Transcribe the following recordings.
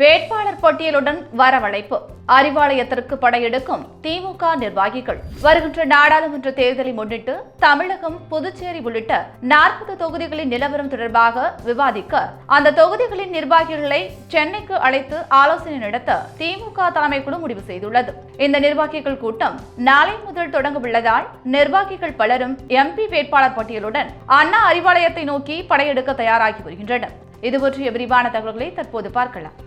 வேட்பாளர் பட்டியலுடன் வரவழைப்பு. அறிவாலயத்திற்கு படையெடுக்கும் திமுக நிர்வாகிகள். வருகின்ற நாடாளுமன்ற தேர்தலை முன்னிட்டு தமிழகம் புதுச்சேரி உள்ளிட்ட நாற்பது தொகுதிகளின் நிலவரம் தொடர்பாக விவாதிக்க அந்த தொகுதிகளின் நிர்வாகிகளை சென்னைக்கு அழைத்து ஆலோசனை நடத்த திமுக தலைமைக்குழு முடிவு செய்துள்ளது. இந்த நிர்வாகிகள் கூட்டம் நாளை முதல் தொடங்க உள்ளதால் நிர்வாகிகள் பலரும் எம்பி வேட்பாளர் பட்டியலுடன் அண்ணா அறிவாலயத்தை நோக்கி படையெடுக்க தயாராகி வருகின்றனர். இது பற்றிய விரிவான தகவல்களை தற்போது பார்க்கலாம்.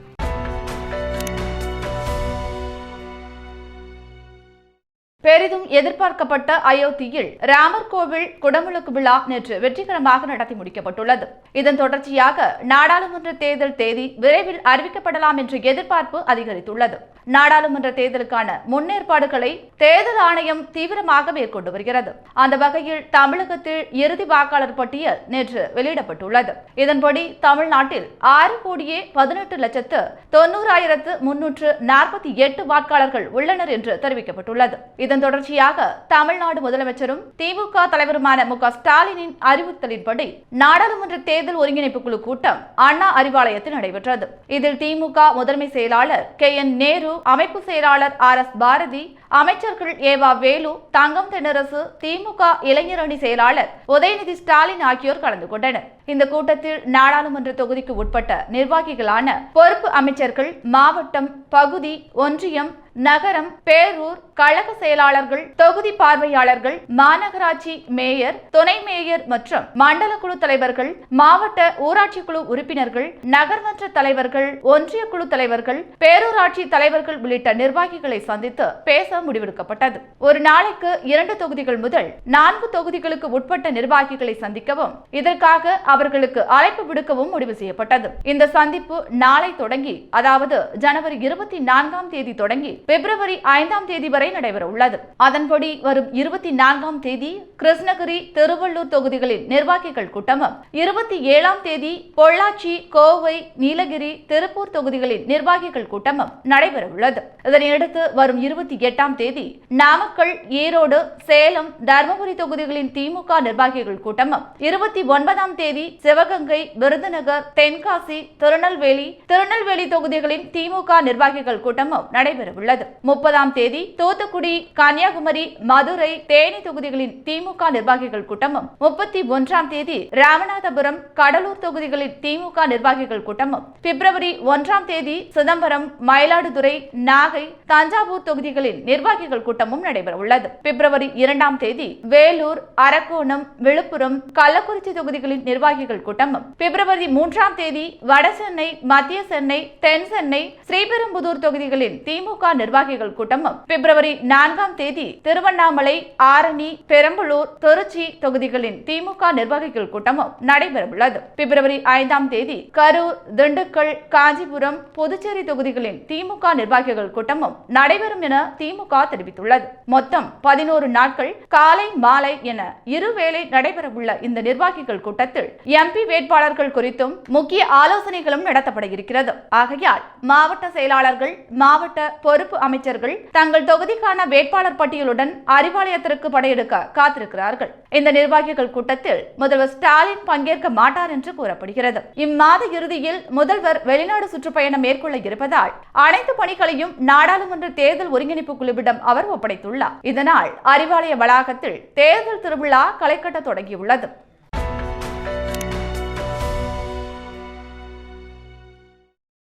பெரிதும் எதிர்பார்க்கப்பட்ட அயோத்தியில் ராமர் கோவில் குடமுழுக்கு விழா நேற்று வெற்றிகரமாக நடத்தி முடிக்கப்பட்டுள்ளது. இதன் தொடர்ச்சியாக நாடாளுமன்ற தேர்தல் தேதி விரைவில் அறிவிக்கப்படலாம் என்ற எதிர்பார்ப்பு அதிகரித்துள்ளது. நாடாளுமன்ற தேர்தலுக்கான முன்னேற்பாடுகளை தேர்தல் ஆணையம் தீவிரமாக மேற்கொண்டு வருகிறது. அந்த வகையில் தமிழகத்தில் இறுதி வாக்காளர் பட்டியல் நேற்று வெளியிடப்பட்டுள்ளது. இதன்படி தமிழ்நாட்டில் ஆறு கோடியே பதினெட்டு லட்சத்து தொன்னூறாயிரத்து முன்னூற்று நாற்பத்தி எட்டு வாக்காளர்கள் உள்ளனர் என்று தெரிவிக்கப்பட்டுள்ளது. இதன் தொடர்ச்சியாக தமிழ்நாடு முதலமைச்சரும் திமுக தலைவருமான மு க ஸ்டாலினின் அறிவுறுத்தலின்படி நாடாளுமன்ற தேர்தல் ஒருங்கிணைப்பு குழு கூட்டம் அண்ணா அறிவாலயத்தில் நடைபெற்றது. இதில் திமுக முதன்மை செயலாளர் கே என் நேரு அமைப்பு செயலாளர் ஆர் எஸ் பாரதி அமைச்சர்கள் ஏவா வேலு தங்கம் தென்னரசு திமுக இளைஞரணி செயலாளர் உதயநிதி ஸ்டாலின் ஆகியோர் கலந்து கொண்டனர். இந்த கூட்டத்தில் நாடாளுமன்ற தொகுதிக்கு உட்பட்ட நிர்வாகிகளான பொறுப்பு அமைச்சர்கள் மாவட்டம் பகுதி ஒன்றியம் நகரம் பேரூர் கழக செயலாளர்கள் தொகுதி பார்வையாளர்கள் மாநகராட்சி மேயர் துணை மேயர் மற்றும் மண்டல குழு தலைவர்கள் மாவட்ட ஊராட்சி குழு உறுப்பினர்கள் நகர்மன்ற தலைவர்கள் ஒன்றிய குழு தலைவர்கள் பேரூராட்சி தலைவர்கள் உள்ளிட்ட நிர்வாகிகளை சந்தித்து பேச முடிவெடுக்கப்பட்டது. ஒரு நாளைக்கு இரண்டு தொகுதிகள் முதல் நான்கு தொகுதிகளுக்கு உட்பட்ட நிர்வாகிகளை சந்திக்கவும் இதற்காக அவர்களுக்கு அழைப்பு விடுக்கவும் முடிவு செய்யப்பட்டது. இந்த சந்திப்பு நாளை தொடங்கி அதாவது ஜனவரி இருபத்தி நான்காம் தேதி தொடங்கி பிப்ரவரி ஐந்தாம் தேதி வரை நடைபெற உள்ளது. அதன்படி வரும் இருபத்தி நான்காம் தேதி கிருஷ்ணகிரி திருவள்ளூர் தொகுதிகளின் நிர்வாகிகள் கூட்டமும் இருபத்தி ஏழாம் தேதி பொள்ளாச்சி கோவை நீலகிரி திருப்பூர் தொகுதிகளின் நிர்வாகிகள் கூட்டமும் நடைபெற உள்ளது. இதனையடுத்து வரும் இருபத்தி எட்டாம் தேதி நாமக்கல் ஈரோடு சேலம் தருமபுரி தொகுதிகளின் திமுக நிர்வாகிகள் கூட்டமும். இருபத்தி ஒன்பதாம் தேதி சிவகங்கை விருதுநகர் தென்காசி திருநெல்வேலி திருநெல்வேலி தொகுதிகளின் திமுக நிர்வாகிகள் கூட்டமும் நடைபெறவுள்ளது. முப்பதாம் தேதி தூத்துக்குடி கன்னியாகுமரி மதுரை தேனி தொகுதிகளின் திமுக நிர்வாகிகள் கூட்டமும். முப்பத்தி ஒன்றாம் தேதி ராமநாதபுரம் கடலூர் தொகுதிகளின் திமுக நிர்வாகிகள் கூட்டமும். பிப்ரவரி ஒன்றாம் தேதி சிதம்பரம் மயிலாடுதுறை நாகை தஞ்சாவூர் தொகுதிகளின் நிர்வாகிகள் கூட்டமும் நடைபெற உள்ளது பிப்ரவரி இரண்டாம் தேதி வேலூர் அரக்கோணம் விழுப்புரம் கள்ளக்குறிச்சி தொகுதிகளின் நிர்வாகிகள் கூட்டமும். பிப்ரவரி மூன்றாம் தேதி வடசென்னை மத்திய சென்னை தென் சென்னை ஸ்ரீபெரும்புதூர் தொகுதிகளின் திமுக நிர்வாகிகள் கூட்டமும். பிப்ரவரி நான்காம் தேதி திருவண்ணாமலை ஆரணி பெரம்பலூர் திருச்சி தொகுதிகளின் திமுக நிர்வாகிகள் கூட்டமும் நடைபெறவுள்ளது. பிப்ரவரி ஐந்தாம் தேதி கரூர் திண்டுக்கல் காஞ்சிபுரம் புதுச்சேரி தொகுதிகளின் திமுக நிர்வாகிகள் கூட்டமும் நடைபெறும் என திமுக திமுக தெரிவித்துள்ளது. மொத்தம் பதினோரு நாட்கள் காலை மாலை என இருவேளை நடைபெறவுள்ள இந்த நிர்வாகிகள் கூட்டத்தில் எம்பி வேட்பாளர்கள் குறித்தும் முக்கிய ஆலோசனைகளும் நடத்தப்பட இருக்கிறது ஆகையால் மாவட்ட செயலாளர்கள் மாவட்ட பொறுப்பு அமைச்சர்கள் தங்கள் தொகுதிக்கான வேட்பாளர் பட்டியலுடன் அறிவாலயத்திற்கு படையெடுக்க காத்திருக்கிறார்கள். இந்த நிர்வாகிகள் கூட்டத்தில் முதல்வர் ஸ்டாலின் பங்கேற்க மாட்டார் என்று கூறப்படுகிறது. இம்மாத இறுதியில் முதல்வர் வெளிநாடு சுற்றுப்பயணம் மேற்கொள்ள இருப்பதால் அனைத்து பணிகளையும் நாடாளுமன்ற தேர்தல் ஒருங்கிணைப்பு குழு குழுவிடம் அவர் ஒப்படைத்துள்ளார். இதனால் அறிவாலய வளாகத்தில் தேர்தல் திருவிழா களைக்கட்ட தொடங்கியுள்ளது.